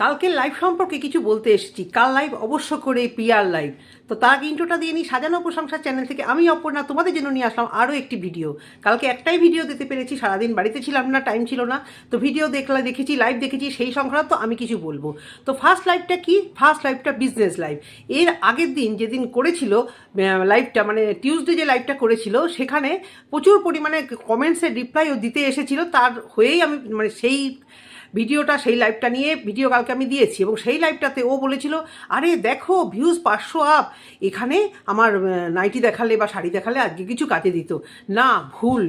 কালকের লাইভ সম্পর্কে কিছু বলতে এসেছি। কাল লাইভ অবশ্য করে পিআর লাইভ তো তার আগে ইন্ট্রোটা দিয়ে নিই, সাজানো প্রশংসা চ্যানেল থেকে আমি অপর্ণা, তোমাদের জন্য নিয়ে আসলাম আরও একটি ভিডিও কালকে একটাই ভিডিও দিতে পেরেছি, সারাদিন বাড়িতে ছিলাম না টাইম ছিল না। তো ভিডিও দেখলে, দেখেছি লাইভ দেখেছি, সেই সংক্রান্ত আমি কিছু বলব। তো ফার্স্ট লাইভটা কি? ফার্স্ট লাইভটা বিজনেস লাইভ এর আগের দিন যেদিন করেছিল লাইভটা মানে টিউসডে যে লাইভটা করেছিল, সেখানে প্রচুর পরিমাণে কমেন্টসের রিপ্লাইও দিতে এসেছিল। তার হয়েই আমি মানে সেই ভিডিওটা সেই লাইভটা নিয়ে ভিডিও কালকে আমি দিয়েছি এবং সেই লাইভটাতে ও বলেছিল, আরে দেখো ভিউজ পাঁচশো আপ এখানে আমার নাইটি দেখালে বা শাড়ি দেখালে আজকে কিছু কাজে দিত। না, ভুল।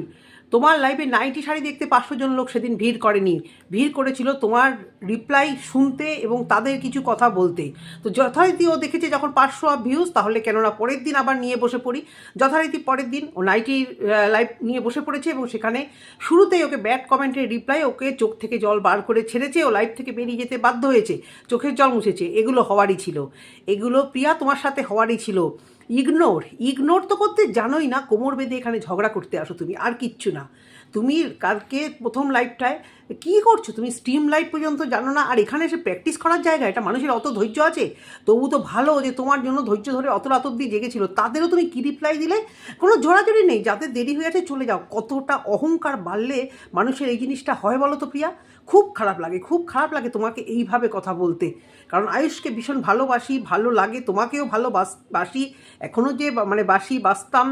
তোমার লাইভে নাইটি শাড়ি দেখতে পাঁচশো জন লোক সেদিন ভিড় করেনি। ভিড় করেছিল তোমার রিপ্লাই শুনতে এবং তাদের কিছু কথা বলতে। তো যথারীতি ও দেখেছে যখন পাঁচশো ভিউজ তাহলে কেননা পরের দিন আবার নিয়ে বসে পড়ি। যথারীতি পরের দিন ও নাইটির লাইভ নিয়ে বসে পড়েছে এবং সেখানে শুরুতেই ওকে ব্যাড কমেন্টের রিপ্লাই ওকে চোখ থেকে জল বার করে ছেড়েছে, ও লাইভ থেকে বেরিয়ে যেতে বাধ্য হয়েছে। চোখের জল মুছেছে। এগুলো হওয়ারই ছিল। এগুলো প্রিয়া তোমার সাথে হওয়ারই ছিল। ইগনোর ইগনোর তো করতে জানোই না, কোমর বেঁধে এখানে ঝগড়া করতে আসো তুমি, আর কিচ্ছু না। তুমি কালকে প্রথম লাইভটায় কী করছ? তুমি স্টিম লাইট পর্যন্ত জানো না? আর এখানে এসে প্র্যাকটিস করার জায়গা, এটা মানুষের অত ধৈর্য আছে? তবু তো ভালো যে তোমার জন্য ধৈর্য ধরে অত রাত অব্দি জেগেছিল, তাদেরও তুমি কী রিপ্লাই দিলে? কোনো জোড়াজোড়ি নেই, যাদের দেরি হয়ে আছে চলে যাও। কতটা অহংকার বাড়লে মানুষের এই জিনিসটা হয় বলো তো প্রিয়া? খুব খারাপ লাগে, খুব খারাপ লাগে তোমাকে এইভাবে কথা বলতে। কারণ আয়ুষকে ভীষণ ভালোবাসি, ভালো লাগে, তোমাকেও ভালোবাস, বাসি। এখনও যে মানে বাসি, বাসতাম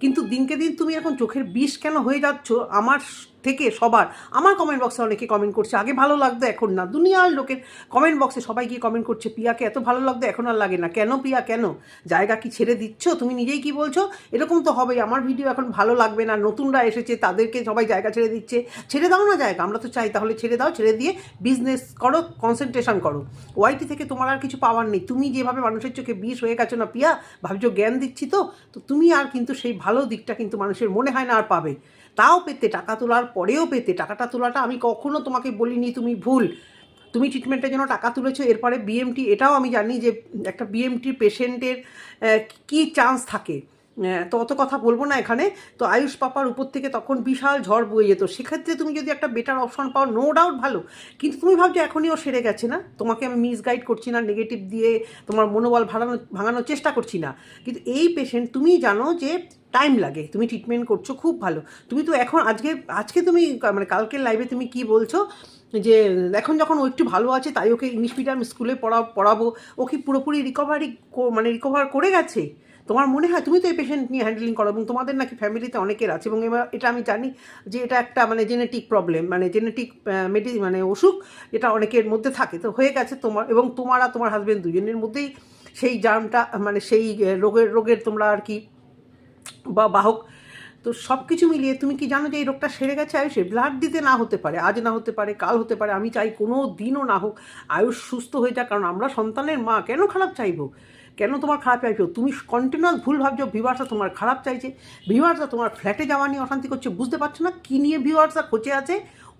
কিন্তু দিনকে দিন তুমি এখন চোখের বিষ কেন হয়ে যাচ্ছ? আমার থেকে সবার, আমার কমেন্ট বক্সে অনেকে কমেন্ট করছে, আগে ভালো লাগতো, এখন না। দুনিয়ার লোকের কমেন্ট বক্সে সবাই গিয়ে কমেন্ট করছে, পিয়াকে এত ভালো লাগতো, এখন আর লাগে না। কেন পিয়া, কেন? জায়গা কি ছেড়ে দিচ্ছ? তুমি নিজেই কি বলছো? এরকম তো হবেই। আমার ভিডিও এখন ভালো লাগবে না, নতুনরা এসেছে, তাদেরকে সবাই জায়গা ছেড়ে দিচ্ছে। ছেড়ে দাও না জায়গা, আমরা তো চাই, তাহলে ছেড়ে দাও, ছেড়ে দিয়ে বিজনেস করো কনসেন্ট্রেশন করো। ওয়াইটি থেকে তোমার আর কিছু পাওয়ার নেই। তুমি যেভাবে মানুষের চোখে বিষ হয়ে গেছো না, পিয়া, ভাবছ জ্ঞান দিচ্ছি তো? তো তুমি আর কিন্তু সেই ভালো দিকটা কিন্তু মানুষের মনে হয় না আর পাবে। তাও পেতে, টাকা তোলার পরেও পেতে, টাকাটা তোলাটা আমি কখনও তোমাকে বলিনি, তুমি ভুল। তুমি ট্রিটমেন্টের জন্য টাকা তুলেছো, এরপরে বিএমটি এটাও আমি জানি যে একটা বিএমটি পেশেন্টের কি চান্স থাকে। তো অত কথা বলব না এখানে। তো আয়ুষ পাপার উপর থেকে তখন বিশাল ঝড় বয়ে যেত। সেক্ষেত্রে তুমি যদি একটা বেটার অপশন পাও নো ডাউট ভালো। কিন্তু তুমি ভাবছ এখনই ও সেরে গেছে না? তোমাকে আমি মিসগাইড করছি না নেগেটিভ দিয়ে তোমার মনোবল ভাঙানো ভাঙানোর চেষ্টা করছি না। কিন্তু এই পেশেন্ট তুমি জানো যে টাইম লাগে। তুমি ট্রিটমেন্ট করছ, খুব ভালো। তুমি তো এখন আজকে আজকে তুমি মানে কালকের লাইভে তুমি কি বলছো? যে এখন যখন ও একটু ভালো আছে, তাই ওকে ইংলিশ মিডিয়াম স্কুলে পড়া, পড়াবো। ও কি পুরোপুরি রিকভারি মানে রিকভার করে গেছে? তোমার মনে হয় তুমি তো এই পেশেন্ট নিয়ে হ্যান্ডেলিং করো এবং তোমাদের নাকি ফ্যামিলিতে অনেকের আছে এবং এবার এটা আমি জানি যে এটা একটা মানে জেনেটিক প্রবলেম মানে জেনেটিক মেডি মানে অসুখ এটা অনেকের মধ্যে থাকে। তো হয়ে গেছে তোমার এবং তোমার আর তোমার হাজব্যান্ড দুজনের মধ্যেই সেই জার্মটা মানে সেই রোগের রোগের তোমরা আর কি বা বাহক। তো সব কিছু মিলিয়ে তুমি কি জানো যে এই রোগটা সেরে গেছে আয়ুষে? ব্লাড দিতে না হতে পারে, আজ না হতে পারে, কাল হতে পারে, আমি চাই কোনো দিনও না হোক আয়ুষ সুস্থ হয়ে যাক, কারণ আমরা সন্তানের মা, কেন খারাপ চাইব? কেন তোমার খারাপ চাইছো? তুমি কন্টিনিউয়াস ভুল ভাবছ ভিউয়ার্সরা তোমার খারাপ চাইছে ভিউয়ার্সরা তোমার ফ্ল্যাটে যাওয়া নিয়ে অশান্তি করছে, বুঝতে পারছ না কী নিয়ে ভিউয়ার্সরা খোঁচে আছে?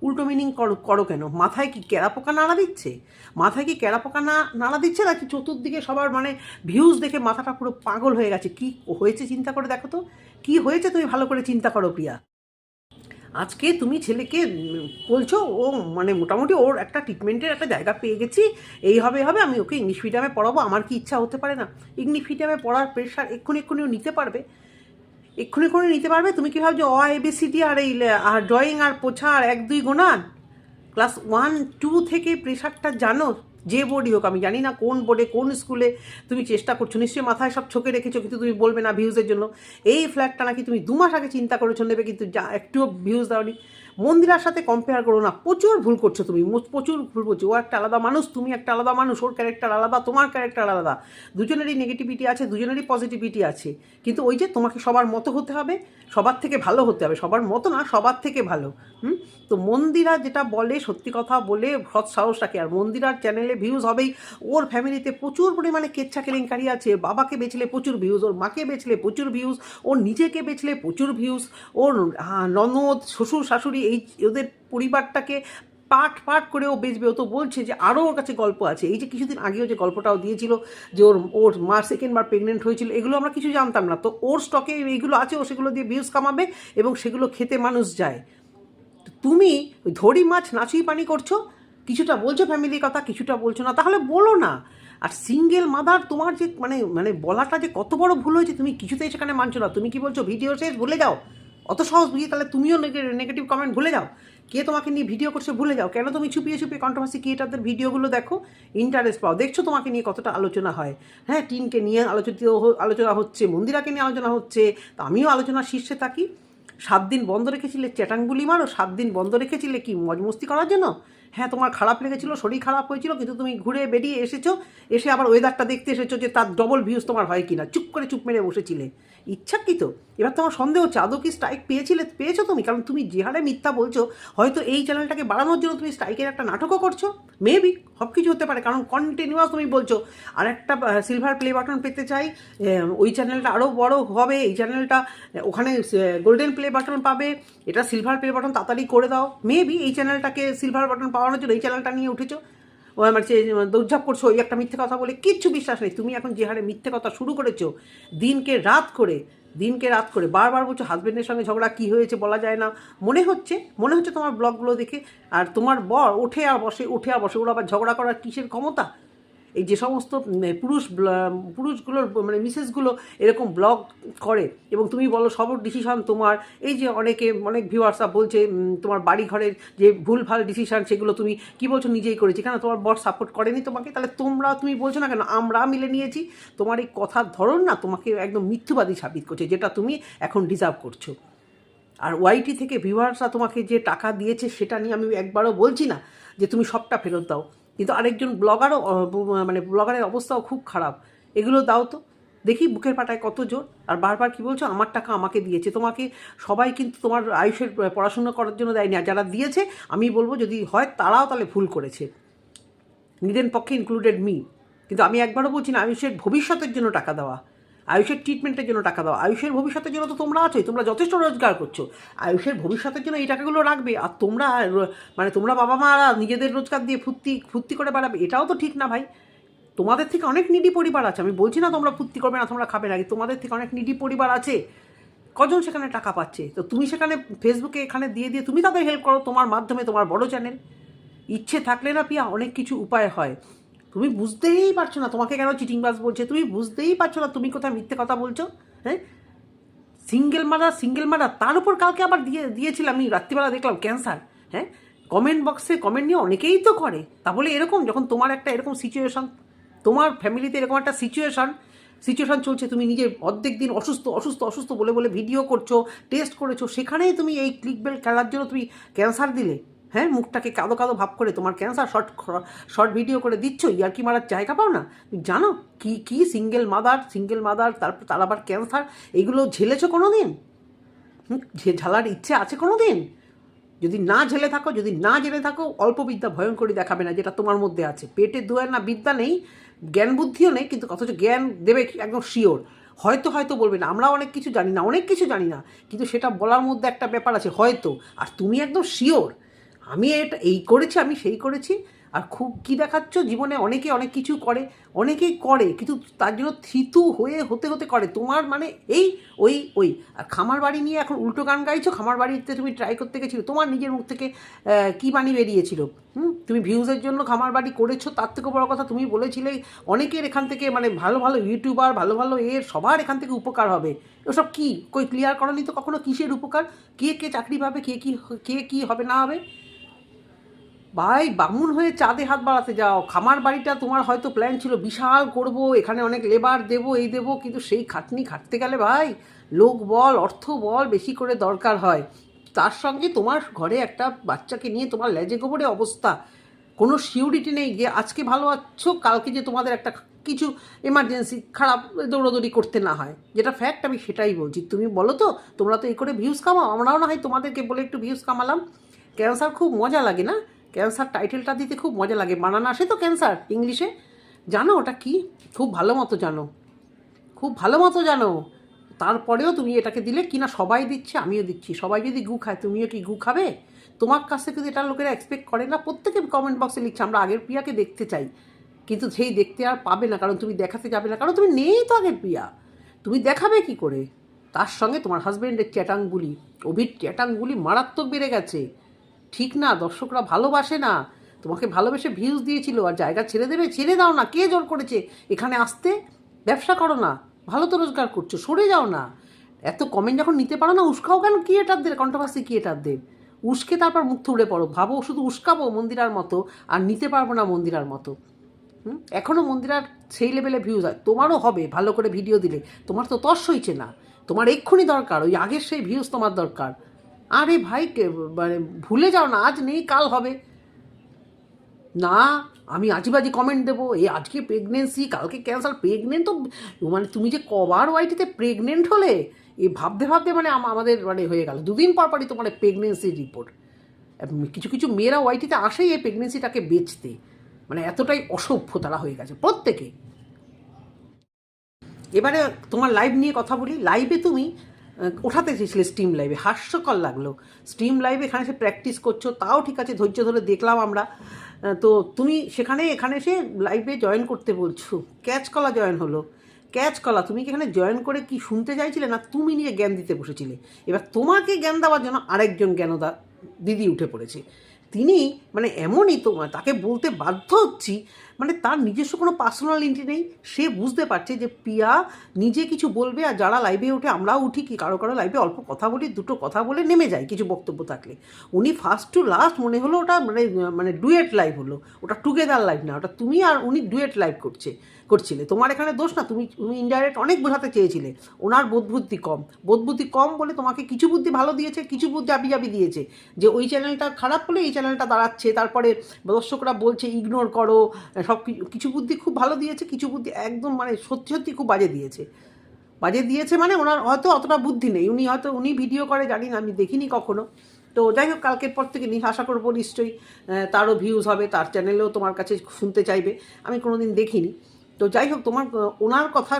উল্টো মিনিং করো করো কেন? মাথায় কি ক্যারা পোকা নাড়া দিচ্ছে? মাথায় কি ক্যারা পোকা না, নাড়া দিচ্ছে নাকি চতুর্দিকে সবার মানে ভিউজ দেখে মাথাটা পুরো পাগল হয়ে গেছে? কি হয়েছে চিন্তা করে দেখো তো? কি হয়েছে তুমি ভালো করে চিন্তা করো, প্রিয়া? আজকে তুমি ছেলেকে বলছো, ও মানে মোটামুটি ওর একটা ট্রিটমেন্টের একটা জায়গা পেয়ে গেছি। এই হবে হবে, আমি ওকে ইংলিশ মিডিয়ামে পড়াবো, আমার কি ইচ্ছা হতে পারে না। ইংলিশ মিডিয়ামে পড়ার প্রেশার এক্ষুনি এক্ষুনি ও নিতে পারবে। এক্ষুনি এক্ষুনি নিতে পারবে, তুমি কি ভাবছ, অ এবিসিডি আর এই আর ড্রয়িং আর পোছা, আর এক, দুই, গোনা? ক্লাস ওয়ান টু থেকে প্রেশারটা জানো যে বোর্ডই হোক, আমি জানি না কোন বোর্ডে কোন স্কুলে তুমি চেষ্টা করছ, নিশ্চয়ই মাথায় সব ছকে রেখেছো, কিন্তু তুমি বলবে না ভিউজের জন্য। এই ফ্ল্যাটটা নাকি তুমি দু মাস আগে চিন্তা করেছ নেবে, কিন্তু যা, একটুও ভিউজ দাওনি। মন্দিরার সাথে কম্পেয়ার করো না, প্রচুর ভুল করছ তুমি প্রচুর ভুল করছ। ও একটা আলাদা মানুষ, তুমি একটা আলাদা মানুষ, ওর ক্যারেক্টার আলাদা, তোমার ক্যারেক্টার আলাদা। দুজনেরই নেগেটিভিটি আছে, দুজনেরই পজিটিভিটি আছে। কিন্তু ওই যে তোমাকে সবার মতো হতে হবে, সবার থেকে ভালো হতে হবে। সবার মতো না, সবার থেকে ভালো। হুম? তো মন্দিরা যেটা বলে, সত্যি কথা বলে সৎ সাহস রাখে। আর মন্দিরার চ্যানেলে ভিউজ হবেই। ওর ফ্যামিলিতে প্রচুর পরিমাণে কেচ্ছা কেলেঙ্কারি আছে। বাবাকে বেচলে প্রচুর ভিউজ ওর মাকে বেচলে প্রচুর ভিউজ ওর নিজেকে বেচলে প্রচুর ভিউজ ওর ননদ, শ্বশুর, শাশুড়ি এই ওদের পরিবারটাকে পাট পাট করে ও বেচবে। ও তো বলছে যে আরও ওর কাছে গল্প আছে। এই যে কিছুদিন আগেও যে গল্পটাও দিয়েছিল যে ওর ওর মা সেকেন্ড বার প্রেগনেন্ট হয়েছিল, এগুলো আমরা কিছু জানতাম না। তো ওর স্টকে এইগুলো আছে, ও সেগুলো দিয়ে ভিউজ কামাবে এবং সেগুলো খেতে মানুষ যায়। তুমি ধরি মাছ নাচুই পানি করছ, কিছুটা বলছো ফ্যামিলির কথা, কিছুটা বলছো না, তাহলে বলো না। আর সিঙ্গেল মাদার তোমার যে মানে মানে বলাটা যে কত বড় ভুল হয়েছে, তুমি কিছুতেই সেখানে মানছো না। তুমি কি বলছো ভিডিও শেষ ভুলে যাও। অত সহজ বুঝি তাহলে তুমিও নেগেটিভ কমেন্ট ভুলে যাও। কে তোমাকে নিয়ে ভিডিও করছে ভুলে যাও। কেন তুমি চুপিয়ে ছুপিয়ে কন্ট্রোভার্সি ক্রিয়েটারদের ভিডিওগুলো দেখো? ইন্টারেস্ট পাও। দেখছ তোমাকে নিয়ে কতটা আলোচনা হয়? হ্যাঁ টিনকে নিয়ে আলোচিত আলোচনা হচ্ছে, মন্দিরাকে নিয়ে আলোচনা হচ্ছে, তো আমিও আলোচনার শীর্ষে থাকি। সাত দিন বন্ধ রেখেছিলে চ্যাটাংগুলি মারো? সাত দিন বন্ধ রেখেছিলে কি মজমস্তি করার জন্য? হ্যাঁ তোমার খারাপ লেগেছিল, শরীর খারাপ হয়েছিল, কিন্তু তুমি ঘুরে বেরিয়ে এসেছ, এসে আবার ওয়েদারটা দেখতে এসেছ যে তার ডবল ভিউজ তোমার হয় কিনা। চুপ করে চুপ মেরে বসেছিলে। ইচ্ছাকৃত। এবার তোমার সন্দেহ হচ্ছে, আদৌ কি স্ট্রাইক পেয়েছিলে? পেয়েছ তুমি? কারণ তুমি যে হারে মিথ্যা বলছো, হয়তো এই চ্যানেলটাকে বাড়ানোর জন্য তুমি স্ট্রাইকের একটা নাটকও করছ। মেবি সব কিছু হতে পারে। কারণ কন্টিনিউয়াস তুমি বলছো, আর একটা সিলভার প্লে বাটন পেতে চাই ওই চ্যানেলটা আরও বড় হবে, এই চ্যানেলটা ওখানে গোল্ডেন প্লে বাটন পাবে, এটা সিলভার প্লে বাটন তাড়াতাড়ি করে দাও। মেবি এই চ্যানেলটাকে সিলভার বাটন পাওয়ানোর জন্য এই চ্যানেলটা নিয়ে উঠেছো। ও আমার চেয়ে দৌড়ঝাপ করছ, ওই একটা মিথ্যে কথা বলে, কিচ্ছু বিশ্বাস নেই। তুমি এখন যে হারে মিথ্যে কথা শুরু করেছ, দিনকে রাত করে, দিনকে রাত করে, বারবার বলছো হাজব্যান্ডের সঙ্গে ঝগড়া কী হয়েছে বলা যায় না। মনে হচ্ছে মনে হচ্ছে তোমার ব্লগগুলো দেখে, আর তোমার বর ওঠে আর বসে উঠে আর বসে, ওরা আবার ঝগড়া করার কিসের ক্ষমতা? এই যে সমস্ত পুরুষ পুরুষগুলোর মানে মিসেসগুলো এরকম ব্লগ করে এবং তুমি বলো সব ডিসিশন তোমার। এই যে অনেকে, অনেক ভিউয়ার্সরা বলছে তোমার বাড়ি ঘরের যে ভুলভাল ডিসিশন সেগুলো তুমি কি বলছো নিজেই করেছি। কেন তোমার বর সাপোর্ট করেনি তোমাকে? তাহলে তোমরা তুমি বলছো না কেন? আমরা মিলে নিয়েছি। তোমার এই কথার ধরন না তোমাকে একদম মিথ্যুবাদী সাবিত করছে, যেটা তুমি এখন ডিজার্ভ করছ। আর ওয়াইটি থেকে ভিউয়ার্সরা তোমাকে যে টাকা দিয়েছে সেটা নিয়ে আমি একবারও বলছি না যে তুমি সবটা ফেরত দাও। কিন্তু আরেকজন ব্লগারও মানে ব্লগারের অবস্থাও খুব খারাপ। এগুলো দাও তো। দেখি বুকের পাটায় কত জোর। আর বারবার কি বলছো? আমার টাকা আমাকে দিয়েছে। তোমাকে সবাই কিন্তু তোমার আয়ুষের পড়াশুনো করার জন্য দেয়নি। আর যারা দিয়েছে, আমি বলব যদি হয় তারাও তাহলে ভুল করেছে। নিজের পক্ষে ইনক্লুডেড মি কিন্তু আমি একবারও বলছি না, আয়ুষের ভবিষ্যতের জন্য টাকা দেওয়া। আয়ুষের ট্রিটমেন্টের জন্য টাকা দাও। আয়ুষের ভবিষ্যতের জন্য তো তোমরা আছোই, তোমরা যথেষ্ট রোজগার করছ। আয়ুষের ভবিষ্যতের জন্য এই টাকাগুলো রাখবে, আর তোমরা মানে তোমরা বাবা মারা নিজেদের রোজগার দিয়ে ফুর্তি ফুর্তি করে বেড়াবে, এটাও তো ঠিক না ভাই। তোমাদের থেকে অনেক নিডি পরিবার আছে, আমি বলছি না তোমরা ফুর্তি করবে না, তোমরা খাবে না তোমাদের থেকে অনেক নিডি পরিবার আছে। কজন সেখানে টাকা পাচ্ছে? তো তুমি সেখানে ফেসবুকে এখানে দিয়ে দিয়ে তুমি তাদের হেল্প করো, তোমার মাধ্যমে, তোমার বড় চ্যানেল ইচ্ছে থাকলে না পিয়া, অনেক কিছু উপায় হয়। তুমি বুঝতেই পারছ না তোমাকে কেন চিটিংবাজ বলছে? তুমি বুঝতেই পারছ না তুমি কোথায় মিথ্যে কথা বলছো? হ্যাঁ? সিঙ্গেল মারা সিঙ্গেল মারা তার উপর কালকে আবার দিয়ে দিয়েছিলাম আমি রাত্রিবেলা দেখলাম ক্যান্সার হ্যাঁ? কমেন্ট বক্সে কমেন্ট নিয়ে অনেকেই তো করে। তা বলে এরকম যখন তোমার একটা এরকম সিচুয়েশন তোমার ফ্যামিলিতে এরকম একটা সিচুয়েশন সিচুয়েশন চলছে, তুমি নিজে অর্ধেক দিন অসুস্থ অসুস্থ অসুস্থ বলে বলে ভিডিও করছ টেস্ট করেছ, সেখানেই তুমি এই ক্লিক বেল খেলার জন্য তুমি ক্যান্সার দিলে। হ্যাঁ মুখটাকে কাদো কাদো ভাব করে তোমার ক্যান্সার শর্ট শর্ট ভিডিও করে দিচ্ছ ইয়ার কি মারার জায়গা পাও না? তুমি জানো কি কি সিঙ্গেল মাদার সিঙ্গেল মাদার তারপর তার আবার ক্যান্সার এগুলো ঝেলেছো কোনো দিন ঝালার ইচ্ছে আছে কোনো দিন যদি না ঝেলে থাকো, যদি না জেনে থাকো, অল্প বিদ্যা ভয়ঙ্করী দেখাবে না যেটা তোমার মধ্যে আছে। পেটে দুয়ার না বিদ্যা নেই, জ্ঞান বুদ্ধিও নেই, কিন্তু অথচ জ্ঞান দেবে একদম শিওর হয়তো হয়তো বলবে না, আমরা অনেক কিছু জানি না, অনেক কিছু জানি না, কিন্তু সেটা বলার মধ্যে একটা ব্যাপার আছে, হয়তো। আর তুমি একদম শিওর আমি এটা, এই করেছি, আমি সেই করেছি। আর খুব কি দেখাচ্ছ, জীবনে অনেকে অনেক কিছু করে, অনেকেই করে, কিন্তু তার জন্য থিতু হয়ে হতে হতে করে। তোমার মানে এই, ওই ওই। আর খামার বাড়ি নিয়ে এখন উল্টো গান গাইছো, খামার বাড়িতে তুমি ট্রাই করতে গেছিল, তোমার নিজের মুখ থেকে কী বাণী বেরিয়েছিল? হুম? তুমি ভিউজের জন্য খামার বাড়ি করেছ, তার থেকে বড় কথা তুমি বলেছিলে, অনেকের এখান থেকে মানে ভালো ভালো ইউটিউবার ভালো ভালো এর সবার এখান থেকে উপকার হবে। ওসব কী? কই ক্লিয়ার করনি তো কখনো? কিসের উপকার? কে কে চাকরি পাবে? কে কী কে কী হবে, না হবে? ভাই, বামুন হয়ে চাঁদে হাত বাড়াতে যাও। খামার বাড়িটা তোমার হয়তো প্ল্যান ছিল, বিশাল করব, এখানে অনেক লেবার দেবো, এই দেবো, কিন্তু সেই খাটনি খাটতে গেলে ভাই, লোক বল, অর্থ বল বেশি করে দরকার হয়। তার সঙ্গে তোমার ঘরে একটা বাচ্চাকে নিয়ে তোমার লেজে গোবরে অবস্থা। কোনো সিউরিটি নেই, যে আজকে ভালো আছো, কালকে যে তোমাদের একটা কিছু এমার্জেন্সি খারাপ দৌড়দৌড়ি করতে না হয়। যেটা ফ্যাক্ট আমি সেটাই বলছি। তুমি বলো তো, তোমরা তো এই করে ভিউজ কামাও, আমরাও না হয় তোমাদেরকে বলে একটু ভিউজ কামালাম। ক্যান্সার খুব মজা লাগে না? ক্যান্সার টাইটেলটা দিতে খুব মজা লাগে। বানানো আসে তো ক্যান্সার ইংলিশে। জানো ওটা কি? খুব ভালো মতো জানো। খুব ভালো মতো জানো। তারপরেও তুমি এটাকে দিলে কিনা সবাই দিচ্ছে, আমিও দিচ্ছি। সবাই যদি গু খায়, তুমিও কি গু খাবে? তোমার কাছ থেকে এটা লোকেরা এক্সপেক্ট করে না, প্রত্যেকে কমেন্ট বক্সে লিখছে, আমরা আগের প্রিয়াকে দেখতে চাই। কিন্তু সেই দেখতে আর পাবে না, কারণ তুমি দেখাতে যাবে না। কারণ তুমি নেই তো আগের প্রিয়া। তুমি দেখাবে কি করে? তার সঙ্গে তোমার হাজব্যান্ডের চ্যাটাংগুলি অভির চ্যাটাংগুলি মারাত্মক বেড়ে গেছে। ঠিক না, দর্শকরা ভালোবাসে না। তোমাকে ভালোবেসে ভিউজ দিয়েছিল আর জায়গা ছেড়ে দেবে, ছেড়ে দাও না। কে জোর করেছে? এখানে আসতে ব্যবসা করো না। ভালো তো রোজগার করছ, সরে যাও না। এত কমেন্ট যখন নিতে পারো না, উস্কাও কেন কি এটাদের কন্ট্রোভার্সি কি এটাদের উস্কে তারপর মুখ থুড়ে পড়ো। ভাবো শুধু উস্কাবো মন্দিরার মতো, আর নিতে পারব না মন্দিরার মতো। এখনও মন্দিরার সেই লেভেলে ভিউজ হয়। তোমারও হবে, ভালো করে ভিডিও দিলে। তোমার তো তস হইছে না। তোমার এক্ষুনি দরকার, ওই আগের সেই ভিউজ তোমার দরকার। আরে ভাই মানে ভুলে যাও না, আজ নেই, কাল হবে। না, আমি আজীবাজি কমেন্ট দেবো। এই আজকে প্রেগনেন্সি কালকে ক্যান্সার প্রেগনেন্ট তো মানে তুমি যে কবার ওয়াইটিতে প্রেগনেন্ট হলে এই ভাবতে ভাবতে মানে আমাদের মানে হয়ে গেল। দুদিন পর পরই তোমার প্রেগনেন্সির রিপোর্ট কিছু কিছু মেয়েরা ওয়াইটিতে আসেই এই প্রেগনেন্সিটাকে বেচতে। মানে এতটাই অসভ্য তারা হয়ে গেছে, প্রত্যেকে। এবারে তোমার লাইভ নিয়ে কথা বলি। লাইভে তুমি ওঠাতে চেয়েছিলে স্টিম লাইভে হাস্যকর লাগল। স্টিম লাইভে এখানে সে প্র্যাকটিস করছ, তাও ঠিক আছে, ধৈর্য ধরে দেখলাম আমরা। তো তুমি সেখানে, এখানে এসে লাইভে জয়েন করতে বলছো। ক্যাচ কলা জয়েন হলো। ক্যাচ কলা, তুমি কি এখানে জয়েন করে কি শুনতে চাইছিলে না তুমি নিয়ে জ্ঞান দিতে বসেছিলে? এবার তোমাকে জ্ঞান দেওয়ার জন্য আরেকজন জ্ঞানদা, দিদি উঠে পড়েছে। তিনি মানে এমনই তো তাকে বলতে বাধ্য হচ্ছি মানে তার নিজস্ব কোনো পার্সোনালিটি নেই। সে বুঝতে পারছে যে পিয়া নিজে কিছু বলবে আর যারা লাইভে ওঠে আমরাও উঠি কি কারও কারও লাইভে অল্প কথা বলি, দুটো কথা বলে নেমে যায় কিছু বক্তব্য থাকলে। উনি ফার্স্ট টু লাস্ট মনে হলো ওটা মানে মানে ডুয়েট লাইভ হলো। ওটা টুগেদার লাইভ না, ওটা তুমি আর উনি ডুয়েট লাইভ করছে। করছিলে। তোমার এখানে দোষ না, তুমি তুমি ইনডাইরেক্ট অনেক বোঝাতে চেয়েছিলে। ওনার বোধবুদ্ধি কম। বোধবুদ্ধি কম বলে তোমাকে কিছু বুদ্ধি ভালো দিয়েছে, কিছু বুদ্ধি আবি জাবি দিয়েছে। যে ওই চ্যানেলটা খারাপ হলে এই চ্যানেলটা দাঁড়াচ্ছে, তারপরে দর্শকরা বলছে ইগনোর করো। সব কিছু বুদ্ধি খুব ভালো দিয়েছে, কিছু বুদ্ধি একদম মানে সত্যি সত্যি খুব বাজে দিয়েছে। বাজে দিয়েছে মানে ওনার হয়তো অতটা বুদ্ধি নেই। উনি হয়তো, উনি ভিডিও করে, জানি না, আমি দেখিনি কখনো। তো যাই হোক, কালকের পর থেকে আশা করব নিশ্চয়ই তারও ভিউজ হবে, তার চ্যানেলেও তোমার কাছে শুনতে চাইবে। আমি কোনোদিন দেখিনি। তো যাই হোক, তোমার ওনার কথা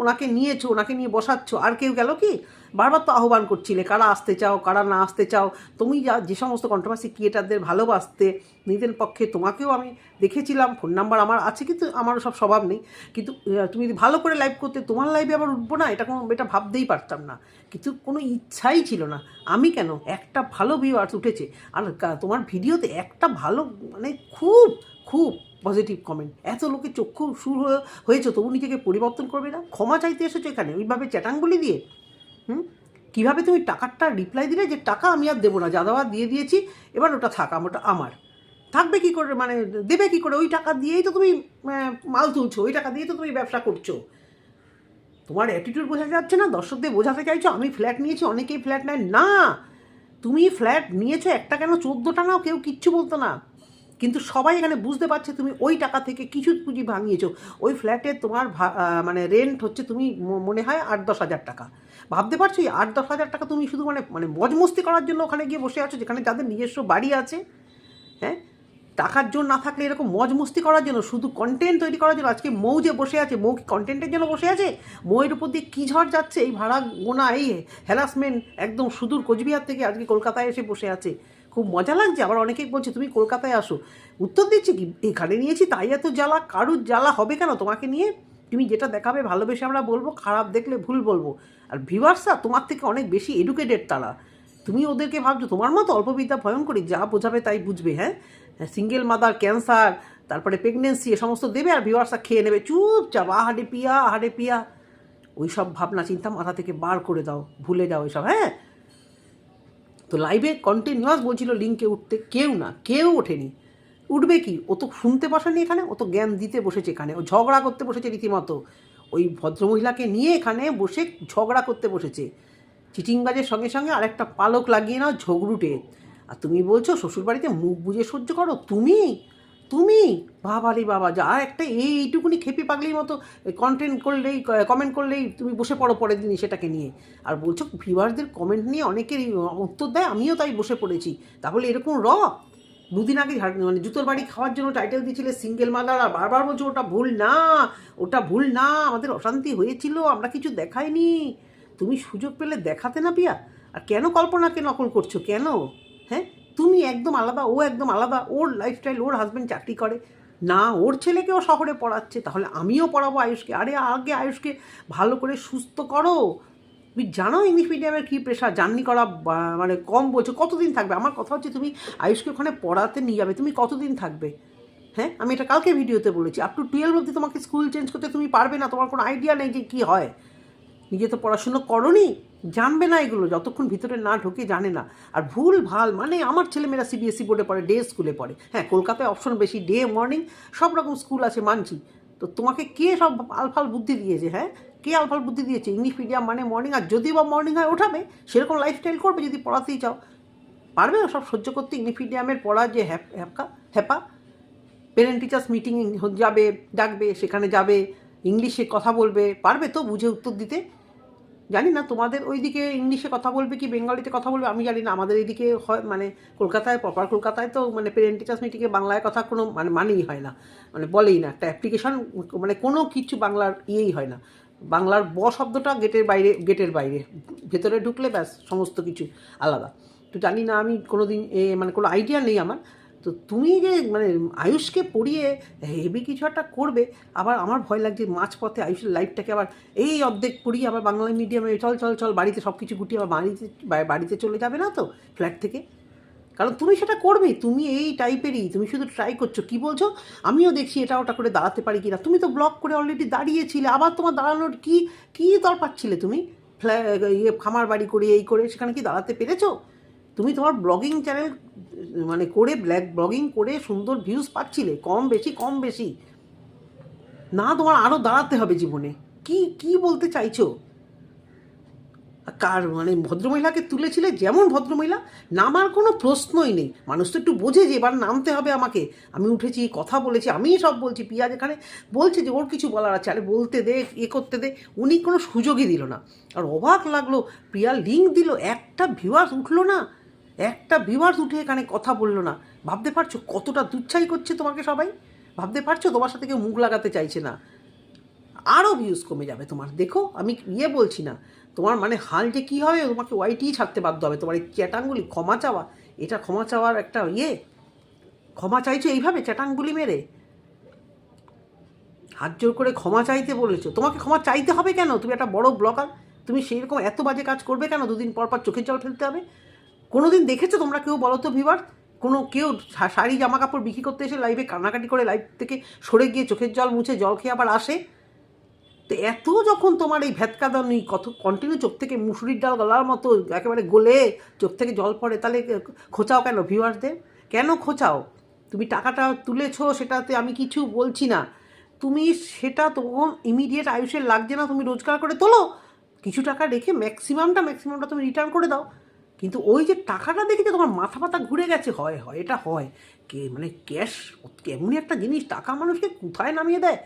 ওনাকে নিয়েছো, ওনাকে নিয়ে বসাচ্ছ, আর কেউ গেল কি? বারবার তো আহ্বান করছিলে, কারা আসতে চাও, কারা না আসতে চাও? তুমি যা, যে সমস্ত কন্ট্রোভার্সি ক্রিয়েটারদের ভালোবাসতে নিজের পক্ষে তোমাকেও আমি দেখেছিলাম ফোন নাম্বার আমার আছে, কিন্তু আমারও সব স্বভাব নেই। কিন্তু তুমি যদি ভালো করে লাইভ করতে, তোমার লাইভে আবার উঠবো না, এটা কোনো, এটা ভাবতেই পারতাম না। কিন্তু কোনো ইচ্ছাই ছিল না। আমি কেন? একটা ভালো ভিউয়ার্স উঠেছে। আর তোমার ভিডিওতে একটা ভালো মানে খুব খুব পজিটিভ কমেন্ট এত লোকে চক্ষু সুর হয়ে- হয়েছে, তবু নিজেকে পরিবর্তন করবে না? ক্ষমা চাইতে এসেছ এখানে? ওইভাবে চ্যাটাঙ্গুলি দিয়ে? হুম? কীভাবে তুমি টাকারটা রিপ্লাই দিলে যে টাকা আমি আর দেবো না, যা দেওয়া দিয়ে দিয়েছি, এবার ওটা থাক ওটা আমার। থাকবে কি করে? মানে দেবে কি করে? ওই টাকা দিয়েই তো তুমি মাল তুলছো, ওই টাকা দিয়ে তো তুমি ব্যবসা করছ। তোমার অ্যাটিটিউড বোঝা যাচ্ছে না? দর্শকদের বোঝাতে চাইছো, আমি ফ্ল্যাট নিয়েছি, অনেকেই ফ্ল্যাট নেয়। না! তুমি ফ্ল্যাট নিয়েছো, একটা কেন? চোদ্দোটা নাও, কেউ কিচ্ছু বলতো না। কিন্তু সবাই এখানে বুঝতে পারছে তুমি ওই টাকা থেকে কিছু পুঁজি ভাঙিয়েছো। ওই ফ্ল্যাটে তোমার মানে রেন্ট হচ্ছে তুমি মনে হয় আট দশ হাজার টাকা। ভাবতে পারছ এই আট দশ হাজার টাকা তুমি শুধু মানে মানে মজমস্তি করার জন্য ওখানে গিয়ে বসে আছো, যেখানে যাদের নিজস্ব বাড়ি আছে হ্যাঁ? টাকার জন্য না থাকলে এরকম মজ মস্তি করার জন্য, শুধু কন্টেন্ট তৈরি করার জন্য, আজকে মৌ যে বসে আছে, মৌ কি কন্টেন্টের জন্য বসে আছে? মৌয়ের উপর দিয়ে কী ঝড় যাচ্ছে? এই ভাড়া গোনা, এই হ্যারাসমেন্ট একদম সুদূর কোচবিহার থেকে আজকে কলকাতায় এসে বসে আছে। খুব মজা লাগছে। আবার অনেকেই বলছে, তুমি কলকাতায় আসো। উত্তর দিচ্ছে কি? এখানে নিয়েছি, তাই এত জ্বালা, কারুর জ্বালা হবে কেন? তোমাকে নিয়ে তুমি যেটা দেখাবে, ভালোবেসে আমরা বলব, খারাপ দেখলে ভুল বলব। আর ভিউয়ার্সরা তোমার থেকে অনেক বেশি এডুকেটেড তারা। তুমি ওদেরকে ভাবছ, তোমার মতো অল্প বিদ্যা ভয়ঙ্করী যা বোঝাবে তাই বুঝবে। হ্যাঁ? সিঙ্গেল মাদার ক্যান্সার তারপরে প্রেগনেন্সি এ সমস্ত দেবে আর ভিউয়ার্সরা খেয়ে নেবে। চুপচাপ আহারে পিয়া আহারে পিয়া। ওই সব ভাবনা, চিন্তা মাথা থেকে বার করে দাও, ভুলে যাও এসব হ্যাঁ? তো লাইভে কন্টিনিউয়াস বলছিল লিঙ্কে উঠতে কেউ না, কেউ ওঠেনি। উঠবে কি? ও তো শুনতে বসেনি এখানে, ও তো জ্ঞান দিতে বসেছে এখানে, ও ঝগড়া করতে বসেছে রীতিমতো। ওই ভদ্রমহিলাকে নিয়ে এখানে বসে ঝগড়া করতে বসেছে। চিটিংবাজের সঙ্গে সঙ্গে আরেকটা পালক লাগিয়ে নাও ঝগড়ুটে। আর তুমি বলছো, শ্বশুরবাড়িতে মুখ বুঝে সহ্য করো? তুমি? তুমি? বাবা রে বাবা, যা একটা এই এইটুকুনি খেপি পাগলির মতো কন্টেন্ট করলেই কমেন্ট করলেই তুমি বসে পড়ো পরের দিনই সেটাকে নিয়ে। আর বলছো ভিউয়ারদের কমেন্ট নিয়ে অনেকেরই উত্তর দেয়, আমিও তাই বসে পড়েছি। তাহলে এরকম র? দুদিন আগে মানে জুতোর বাড়ি খাওয়ার জন্য টাইটেল দিয়েছিলে সিঙ্গেল মাদার আর বারবার বলছো ওটা ভুল না, ওটা ভুল না, আমাদের অশান্তি হয়েছিল, আমরা কিছু দেখাইনি। তুমি সুযোগ পেলে দেখাতে না পিয়া? আর কেন কল্পনাকে নকল করছ? কেন? তুমি একদম আলাদা, ও একদম আলাদা, ওর লাইফস্টাইল ওর হাজব্যান্ড চাকরি করে। না, ওর ছেলেকেও শহরে পড়াচ্ছে, তাহলে আমিও পড়াবো আয়ুষকে। আরে, আগে আয়ুষকে ভালো করে সুস্থ করো। তুমি জানো ইংলিশ মিডিয়ামের কী প্রেশার জার্নি করা মানে কম বলছো, কতদিন থাকবে? আমার কথা হচ্ছে তুমি আয়ুষকে ওখানে পড়াতে নিয়ে যাবে, তুমি কতদিন থাকবে? হ্যাঁ আমি এটা কালকে ভিডিওতে বলেছি। আপ টু টুয়েলভ অবধি তোমাকে স্কুল চেঞ্জ করতে তুমি পারবে না, তোমার কোনো আইডিয়া নেই যে কী হয়। নিজে তো পড়াশুনো করনি, জানবে না এগুলো, যতক্ষণ ভিতরে না ঢোকে জানে না। আর ভুল ভালো মানে আমার ছেলেমেয়েরা সিবিএসসি বোর্ডে পড়ে ডে স্কুলে পড়ে। হ্যাঁ কলকাতায় অপশন বেশি ডে মর্নিং সব রকম স্কুল আছে, মানছি। তো তোমাকে কে সব আলফাল বুদ্ধি দিয়েছে হ্যাঁ? কে আলফাল বুদ্ধি দিয়েছে? ইংলিশ মিডিয়াম মানে মর্নিং আর যদি বা মর্নিং হয়, ওঠাবে। সেরকম লাইফস্টাইল করবে যদি পড়াতেই চাও। পারবে সব সহ্য করতে? ইংলিশ মিডিয়ামের পড়া যে হ্যাপ হ্যাপা। পেরেন্ট টিচার্স মিটিং যাবে, ডাকবে, সেখানে যাবে ইংলিশে কথা বলবে, পারবে তো বুঝে উত্তর দিতে? জানি না তোমাদের ওইদিকে ইংলিশে কথা বলবে কি বেঙ্গলিতে কথা বলবে? আমি জানি না আমাদের এইদিকে হয় মানে কলকাতায় প্রপার কলকাতায় তো মানে পেরেন্ট টিচার্স মিটিংয়ে বাংলায় কথা কোনো মানে মানেই হয় না। মানে বলেই না, একটা অ্যাপ্লিকেশন মানে কোনো কিছু বাংলার ইয়েই হয় না। বাংলার ব শব্দটা গেটের বাইরে গেটের বাইরে, ভেতরে ঢুকলে ব্যাস সমস্ত কিছু আলাদা। তো জানি না আমি কোনো দিন এ মানে কোনো আইডিয়া নেই আমার। তো তুমি যে মানে আয়ুষকে পড়িয়ে হেভি কিছু একটা করবে, আবার আমার ভয় লাগছে মাঝপথে আয়ুষের লাইফটাকে আবার এই অর্ধেক পড়িয়ে আবার বাংলা মিডিয়ামে চল চল চল বাড়িতে সব কিছু গুটিয়ে আবার বাড়িতে বাড়িতে চলে যাবে না তো ফ্ল্যাট থেকে? কারণ তুমি সেটা করবে তুমি এই টাইপেরই, তুমি শুধু ট্রাই করছ। কি বলছো? আমিও দেখছি এটা ওটা করে দাঁড়াতে পারি কিনা। তুমি তো ব্লক করে অলরেডি দাঁড়িয়েছিলে, আবার তোমার দাঁড়ানোর কি, কী দরকার ছিলে তুমি? ফ্ল্যা ইয়ে খামার বাড়ি করে, এই করে, সেখানে কি দাঁড়াতে পেরেছ? তুমি তোমার ব্লগিং চ্যানেল মানে করে ব্ল্যাক ব্লগিং করে সুন্দর ভিউজ পাচ্ছিলে, কম বেশি কম বেশি। না তোমার আরও দাঁড়াতে হবে জীবনে। কি কি বলতে চাইছো? কার মানে ভদ্রমহিলাকে তুলেছিলে যেমন ভদ্রমহিলা, নামার কোনো প্রশ্নই নেই। মানুষ তো একটু বোঝে যে এবার নামতে হবে আমাকে। আমি উঠেছি, কথা বলেছি, আমিই সব বলছি। পিয়াজ এখানে বলছে যে ওর কিছু বলার আছে, আরে বলতে দে, এ করতে দে। উনি কোনো সুযোগই দিল না। আর অবাক লাগল প্রিয়া লিঙ্ক দিল, একটা ভিউয়ার্স উঠল না। একটা ভিউয়ার্স উঠে এখানে কথা বলল না। ভাবতে পারছ কতটা দুচ্ছাই করছে তোমাকে সবাই? ভাবতে পারছ তোমার সাথে কেউ মুখ লাগাতে চাইছে না? আরও ভিউজ কমে যাবে তোমার। দেখো, আমি ইয়ে বলছি না। তোমার মানে হাল যে কী হবে, তোমাকে ওয়াইটিই ছাড়তে বাধ্য হবে। তোমার এই চ্যাটাঙ্গুলি, ক্ষমা চাওয়া, এটা ক্ষমা চাওয়ার একটা ইয়ে। ক্ষমা চাইছো এইভাবে চ্যাটাঙ্গুলি মেরে? হাত জোর করে ক্ষমা চাইতে বলেছ। তোমাকে ক্ষমা চাইতে হবে কেন? তুমি একটা বড় ব্লগার তুমি সেই রকম এত বাজে কাজ করবে কেন? দুদিন পর পর চোখের জল ফেলতে হবে। কোনো দিন দেখেছ তোমরা কেউ বলো তো ভিভার কোনো কেউ শাড়ি জামা কাপড় বিক্রি করতে এসে লাইভে কান্নাকাটি করে লাইভ থেকে সরে গিয়ে চোখের জল মুছে জল খেয়ে আবার আসে? তো এত যখন তোমার এই ভেতকাদানি কত কন্টিনিউ চোখ থেকে মুসুরির ডাল গলার মতো একেবারে গলে চোখ থেকে জল পড়ে, তাহলে খোঁচাও কেন ভিউয়ারদের? কেন খোঁচাও? তুমি টাকাটা তুলেছো সেটাতে আমি কিছু বলছি না। তুমি সেটা তখন ইমিডিয়েট আয়ুষের লাগছে না, তুমি রোজগার করে তোলো। কিছু টাকা রেখে ম্যাক্সিমামটা ম্যাক্সিমামটা তুমি রিটার্ন করে দাও। কিন্তু ওই যে টাকাটা দেখে যে তোমার মাথা পাতা ঘুরে গেছে, হয় হয়, এটা হয়। কে মানে ক্যাশ এমনই একটা জিনিস, টাকা মানুষকে কোথায় নামিয়ে দেয়?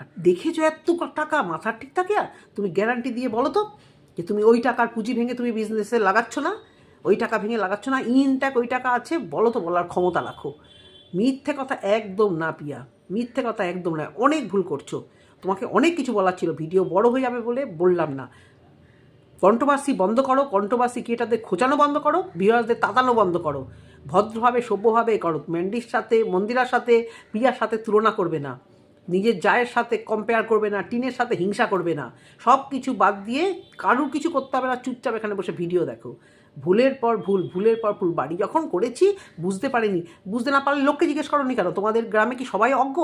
আর দেখেছ এত টাকা মাথার ঠিক থাকে? আর তুমি গ্যারান্টি দিয়ে বলো তো যে তুমি ওই টাকার পুঁজি ভেঙে তুমি বিজনেসে লাগাচ্ছ না? ওই টাকা ভেঙে লাগাচ্ছ না? ইনট্যাক ওই টাকা আছে, বলো তো বলার ক্ষমতা রাখো। মিথ্যে কথা একদম না, পিয়া। মিথ্যে কথা একদম না। অনেক ভুল করছ। তোমাকে অনেক কিছু বলার ছিল। ভিডিও বড় হয়ে যাবে বলে বললাম না। কন্ট্রোভার্সি বন্ধ করো কন্ট্রোভার্সি ক্রিয়েটারদের খোঁচানো বন্ধ করো? ভিউয়ার্সদের তাতানো বন্ধ করো। ভদ্রভাবে, সভ্যভাবে করো। ম্যান্ডির সাথে, মন্দিরার সাথে, প্রিয়ার সাথে তুলনা করবে না। নিজের জায়ের সাথে কম্পেয়ার করবে না, টিনের সাথে হিংসা করবে না। সব কিছু বাদ দিয়ে কারুর কিছু করতে হবে না, চুপচাপ এখানে বসে ভিডিও দেখো। ভুলের পর ভুল, ভুলের পর ভুল। বাড়ি যখন করেছি, বুঝতে পারিনি। বুঝতে না পারলে লোককে জিজ্ঞেস করনি কেন? তোমাদের গ্রামে কি সবাই অজ্ঞ?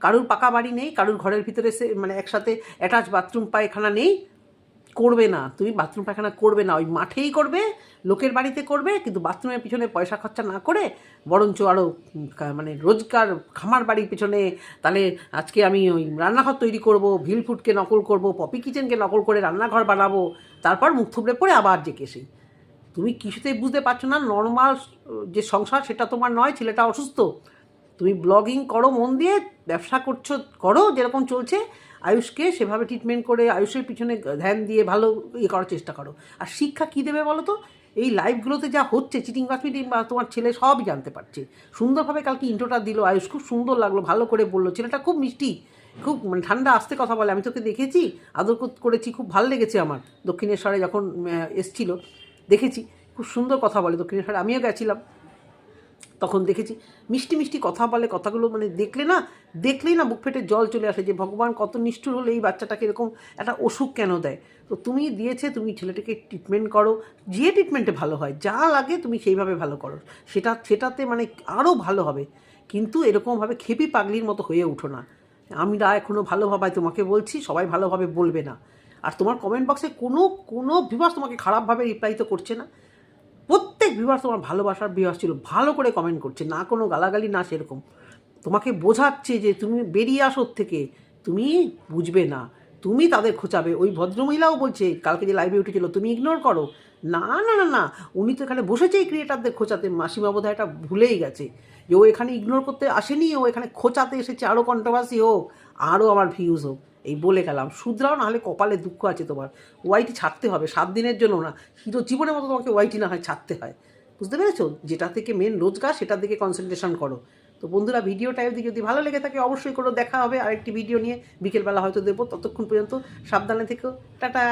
কারুর পাকা বাড়ি নেই, কারুর ঘরের ভিতরে সে মানে একসাথে অ্যাটাচ বাথরুম পায়খানা নেই? করবে না, তুমি বাথরুম পায়খানা করবে না, ওই মাঠেই করবে, লোকের বাড়িতে করবে, কিন্তু বাথরুমের পিছনে পয়সা খরচা না করে, বরঞ্চ আরও মানে রোজগার, খামার বাড়ির পিছনে, তাহলে আজকে আমি ওই রান্নাঘর তৈরি করব, ভিল ফুডকে নকল করব পপি কিচেনকে নকল করে রান্নাঘর বানাবো, তারপর মুখ থুবড়ে পড়ে আবার যে কেসে তুমি কিছুতেই বুঝতে পারছ না নর্মাল যে সংসার সেটা তোমার নয়, ছেলেটা অসুস্থ। তুমি ব্লগিং করো, মন দিয়ে ব্যবসা করছ, করো, যেরকম চলছে আয়ুষকে সেভাবে ট্রিটমেন্ট করে আয়ুষের পিছনে ধ্যান দিয়ে ভালো ইয়ে করার চেষ্টা করো। আর শিক্ষা কী দেবে বলো তো এই লাইভগুলোতে যা হচ্ছে চিটিং বাস মিটিং বা তোমার ছেলে সবই জানতে পারছে। সুন্দরভাবে কালকে ইন্ট্রোটা দিল আয়ুষ, খুব সুন্দর লাগল, ভালো করে বলল। ছেলেটা খুব মিষ্টি, খুব মানে ঠান্ডা আসতে কথা বলে। আমি তোকে দেখেছি, আদর কর- করেছি, খুব ভালো লেগেছে আমার। দক্ষিণেশ্বরে যখন এসছিল, দেখেছি, খুব সুন্দর কথা বলে দক্ষিণেশ্বরে। আমিও গেছিলাম। তখন দেখেছি, মিষ্টি মিষ্টি কথা বলে, কথাগুলো মানে দেখলে না, দেখলেই না বুক ফেটে জল চলে আসে যে ভগবান কত নিষ্ঠুর হলে এই বাচ্চাটাকে এরকম একটা অসুখ কেন দেয়? তো তুমি দিয়েছে, তুমি ছেলেটাকে ট্রিটমেন্ট করো, যে ট্রিটমেন্টে ভালো হয়, যা লাগে তুমি সেইভাবে ভালো করো। সেটা, সেটাতে মানে আরও ভালো হবে। কিন্তু এরকমভাবে খেপি পাগলির মতো হয়ে উঠো না। আমরা এখনও ভালোভাবে তোমাকে বলছি, সবাই ভালোভাবে বলবে না। আর তোমার কমেন্ট বক্সে কোনো কোনো ভিভাস তোমাকে খারাপভাবে রিপ্লাই তো করছে না। প্রত্যেক ভিউয়ার্স তোমার ভালোবাসার ভিউয়ার্স ছিল, ভালো করে কমেন্ট করছে, না কোনো গালাগালি, না সেরকম। তোমাকে বোঝাচ্ছে যে তুমি বেরিয়ে আসো থেকে, তুমি বুঝবে না, তুমি তাদের খোঁচাবে। ওই ভদ্রমহিলাও বলছে, কালকে যে লাইভে উঠেছিল, তুমি ইগনোর করো। না না না না, উনি তো এখানে বসেছেই ক্রিয়েটারদের খোঁচাতে, মাসিমা বোধহয় এটা ভুলেই গেছে। যে ও এখানে ইগনোর করতে আসেনি, ও এখানে খোঁচাতে এসেছে আরও কন্ট্রোভার্সি হোক আরও আমার ভিউজ হোক। এই বলে গেলাম। শুধরাও নাহলে কপালে দুঃখ আছে তোমার। ওয়াইটি ছাড়তে হবে, সাত দিনের জন্য না। হিরো জীবনের মতো তোমাকে ওয়াইটি না হয় ছাড়তে হয়। বুঝতে পেরেছ? যেটা থেকে মেন রোজগার সেটার দিকে কনসেন্ট্রেশন করো। তো বন্ধুরা ভিডিওটা যদি যদি ভালো লেগে থাকে, অবশ্যই করো। দেখা হবে আরেকটি ভিডিও নিয়ে। বিকেলবেলা হয়তো দেবো। ততক্ষণ পর্যন্ত সাবধানে থেকো। টাটা!